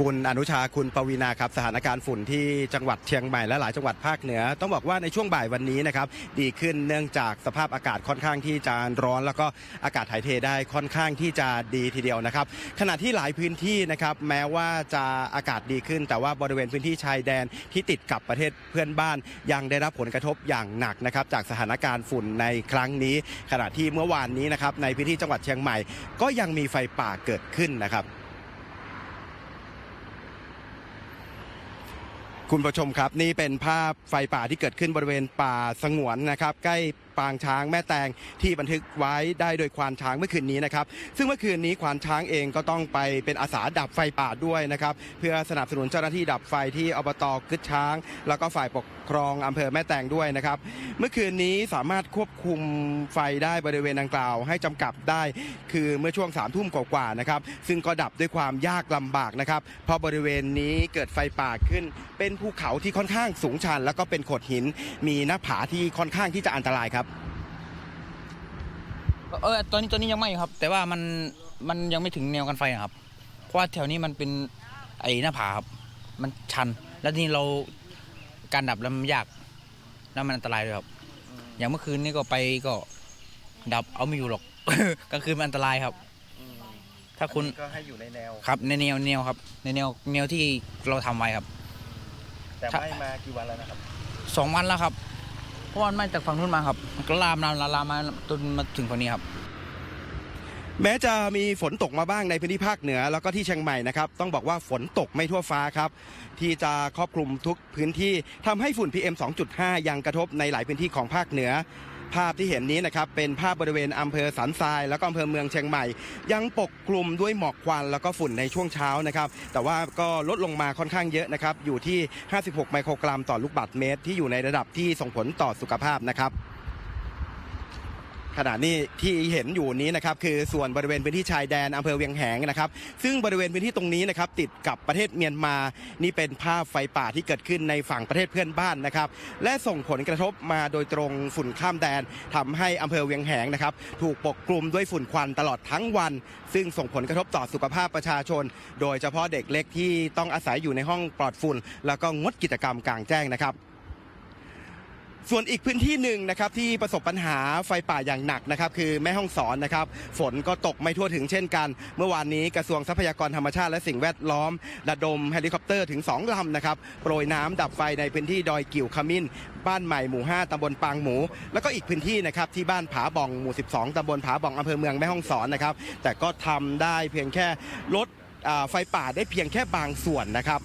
คุณอนุชาคุณปวีนาครับสถานการณ์ฝุ่นที่จังหวัดเชียงใหม่และหลายจังหวัดภาคเหนือ ต้องบอกว่าในช่วงบ่ายวันนี้นะครับดีขึ้นเนื่องจากสภาพอากาศค่อนข้างที่จะร้อน แล้วก็อากาศถ่ายเทได้ค่อนข้างที่จะดีทีเดียวนะครับ ขณะที่หลายพื้นที่นะครับแม้ว่าจะอากาศดีขึ้น แต่ว่าบริเวณพื้นที่ชายแดนที่ติดกับประเทศเพื่อนบ้าน ยังได้รับผลกระทบอย่างหนักนะครับจากสถานการณ์ฝุ่นในครั้งนี้ ขณะที่เมื่อวานนี้นะครับในพื้นที่จังหวัดเชียงใหม่ ก็ยังมีไฟป่าเกิดขึ้นนะครับ คุณผู้ชมครับนี่เป็นภาพไฟป่าที่เกิดขึ้นบริเวณป่าสงวนนะครับ ใกล้ ปางช้างแม่แตงที่บันทึกไว้ได้โดยควานช้างเมื่อคืนนี้นะครับ ซึ่งเมื่อคืนนี้ควานช้างเองก็ต้องไปเป็นอาสาดับไฟป่าด้วยนะครับเพื่อสนับสนุนเจ้าหน้าที่ดับไฟที่อบตกึดช้าง แล้วก็ฝ่ายปกครองอำเภอแม่แตงด้วยนะครับ เมื่อคืนนี้สามารถควบคุมไฟได้บริเวณดังกล่าว ให้จำกัดได้ คือเมื่อช่วงสามทุ่มกว่าๆนะครับ ซึ่งก็ดับด้วยความยากลำบากนะครับ เพราะบริเวณนี้เกิดไฟป่าขึ้น เป็นภูเขาที่ค่อนข้างสูงชัน แล้วก็เป็นโขดหิน มีหน้าผาที่ค่อนข้างที่จะอันตรายครับ เออตอนนี้ตอนนี้ยังไม่ครับ แต่ว่ามันมันยังไม่ถึงแนวกันไฟนะครับ เพราะว่าแถวนี้มันเป็นไอ้หน้าผาครับ มันชัน แล้วทีนี้เราการดับแล้วมันยากแล้วมันอันตรายด้วยครับ อย่างเมื่อคืนนี้ก็ไปก็ ดับเอาไม่อยู่หรอก กลางคืนมันอันตรายครับถ้าคุณก็ให้อยู่ในแนว ครับในแนวแนวครับ ในแนวแนวที่เราทำไว้ครับ แต่ไม่มากี่วันแล้วนะครับ สองวันแล้วครับเพ ราะว่ามันไมาจากฝั่งนู้นมาครับมันก็ลามลามลามลามมาจนมาถึงฝั่งนี้ครับ แม้จะมีฝนตกมาบ้างในพื้นที่ภาคเหนือ แล้วก็ที่เชียงใหม่นะครับ ต้องบอกว่าฝนตกไม่ทั่วฟ้าครับ ที่จะครอบคลุมทุกพื้นที่ทำให้ฝุ่น PM 2.5 ยังกระทบในหลายพื้นที่ของภาคเหนือ ภาพที่เห็นนี้นะครับเป็นภาพบริเวณอำเภอสันทราย แล้วก็อำเภอเมืองเชียงใหม่ ยังปกคลุมด้วยหมอกควันแล้วก็ฝุ่นในช่วงเช้านะครับ แต่ว่าก็ลดลงมาค่อนข้างเยอะนะครับอยู่ที่ 56 ไมโครกรัมต่อลูกบาศก์เมตร ที่อยู่ในระดับที่ส่งผลต่อสุขภาพนะครับ ขณะนี้ที่เห็นอยู่นี้นะครับคือส่วนบริเวณพื้นที่ชายแดนอำเภอเวียงแหงนะครับ ซึ่งบริเวณพื้นที่ตรงนี้นะครับติดกับประเทศเมียนมา นี่เป็นภาพไฟป่าที่เกิดขึ้นในฝั่งประเทศเพื่อนบ้านนะครับ และส่งผลกระทบมาโดยตรงฝุ่นข้ามแดนทำให้อำเภอเวียงแหงนะครับ ถูกปกคลุมด้วยฝุ่นควันตลอดทั้งวัน ซึ่งส่งผลกระทบต่อสุขภาพประชาชน โดยเฉพาะเด็กเล็กที่ต้องอาศัยอยู่ในห้องปลอดฝุ่น แล้วก็งดกิจกรรมกลางแจ้งนะครับ ส่วนอีกพื้นที่หนึ่งนะครับที่ประสบปัญหาไฟป่าอย่างหนักนะครับคือแม่ห้องสอนนะครับฝนก็ตกไม่ทั่วถึงเช่นกัน เมื่อวานนี้กระทรวงทรัพยากรธรรมชาติและสิ่งแวดล้อมระดมเฮลิคอปเตอร์ถึง 2 ลำนะครับโปรยน้ำดับไฟในพื้นที่ดอยกิ่วขมิ้น บ้านใหม่หมู่ 5ตำบลปางหมู แล้วก็อีกพื้นที่นะครับที่บ้านผาบ่องหมู่ 12ตำบลผาบ่องอำเภอเมืองแม่ห้องสอนนะครับแต่ก็ทำได้เพียงแค่ลดไฟป่าได้เพียงแค่บางส่วนนะครับ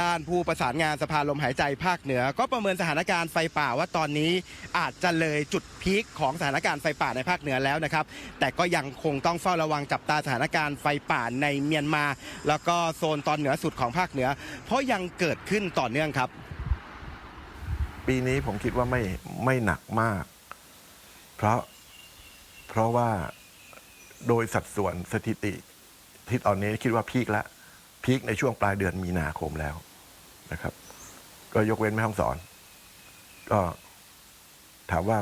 ด้านผู้ประสานงานสภาลมหายใจภาคเหนือ ก็ประเมินสถานการณ์ไฟป่าว่าตอนนี้อาจจะเลยจุดพีคของสถานการณ์ไฟป่าในภาคเหนือแล้วนะครับ แต่ก็ยังคงต้องเฝ้าระวังจับตาสถานการณ์ไฟป่าในเมียนมา แล้วก็โซนตอนเหนือสุดของภาคเหนือ เพราะยังเกิดขึ้นต่อเนื่องครับ ปีนี้ผมคิดว่าไม่ไม่หนักมาก เพราะเพราะว่าโดยสัดส่วนสถิติที่ตอนนี้คิดว่าพีคละ พีคในช่วงปลายเดือนมีนาคมแล้วนะครับ ก็ยกเว้นแม่ห้องสอน ก็ถามว่า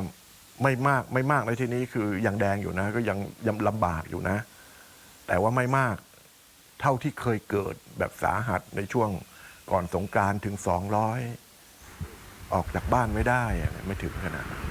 ไม่มากไม่มากในที่นี้คือยังแดงอยู่นะ ก็ยังยังลำบากอยู่นะ แต่ว่าไม่มากเท่าที่เคยเกิดแบบสาหัสในช่วงก่อนสงกรานต์ถึงสองร้อยออกจากบ้านไม่ได้ไม่ถึงขนาดนั้น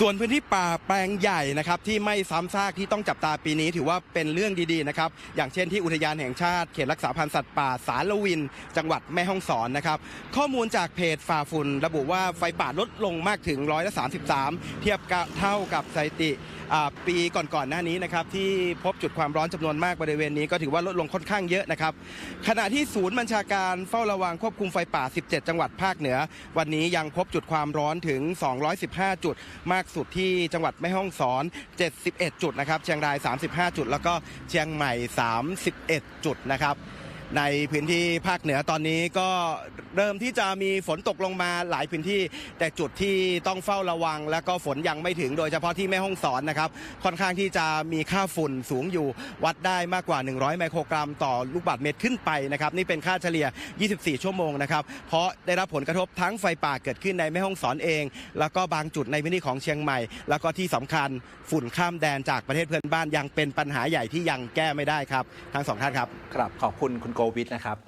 ส่วนพื้นที่ป่าแปลงใหญ่นะครับที่ไม่ซ้ำซากที่ต้องจับตาปีนี้ ถือว่าเป็นเรื่องดีๆนะครับอย่างเช่นที่อุทยานแห่งชาติเขตรักษาพันธุ์สัตว์ป่าสารวิน จังหวัดแม่ฮ่องสอนนะครับข้อมูลจากเพจฝ่าฝุ่น ระบุว่าไฟป่าลดลงมากถึงร้อยละ33 เทียบกับเท่ากับสถิติปีก่อนๆหน้านี้นะครับที่พบจุดความร้อนจำนวนมากบริเวณนี้ก็ถือว่าลดลงค่อนข้างเยอะนะครับขณะที่ศูนย์บัญชาการเฝ้าระวังควบคุมไฟป่า 17 จังหวัดภาคเหนือ วันนี้ยังพบจุดความร้อนถึง 215 จุดมากสุดที่จังหวัดแม่ฮ่องสอน 71 จุดนะครับ เชียงราย 35 จุด แล้วก็เชียงใหม่ 31 จุดนะครับ ในพื้นที่ภาคเหนือตอนนี้ก็เริ่มที่จะมีฝนตกลงมาหลายพื้นที่ แต่จุดที่ต้องเฝ้าระวัง และก็ฝนยังไม่ถึงโดยเฉพาะที่แม่ฮ่องสอนนะครับ ค่อนข้างที่จะมีค่าฝุ่นสูงอยู่ วัดได้มากกว่า 100 ไมโครกรัมต่อลูกบาศก์เมตรขึ้นไปนะครับ นี่เป็นค่าเฉลี่ย 24 ชั่วโมงนะครับ เพราะได้รับผลกระทบทั้งไฟป่าเกิดขึ้นในแม่ฮ่องสอนเอง แล้วก็บางจุดในพื้นที่ของเชียงใหม่ แล้วก็ที่สำคัญฝุ่นข้ามแดนจากประเทศเพื่อนบ้านยังเป็นปัญหาใหญ่ที่ยังแก้ไม่ได้ครับ ทั้งสองท่านครับ ครับขอบคุณคุณโกวิทนะครับ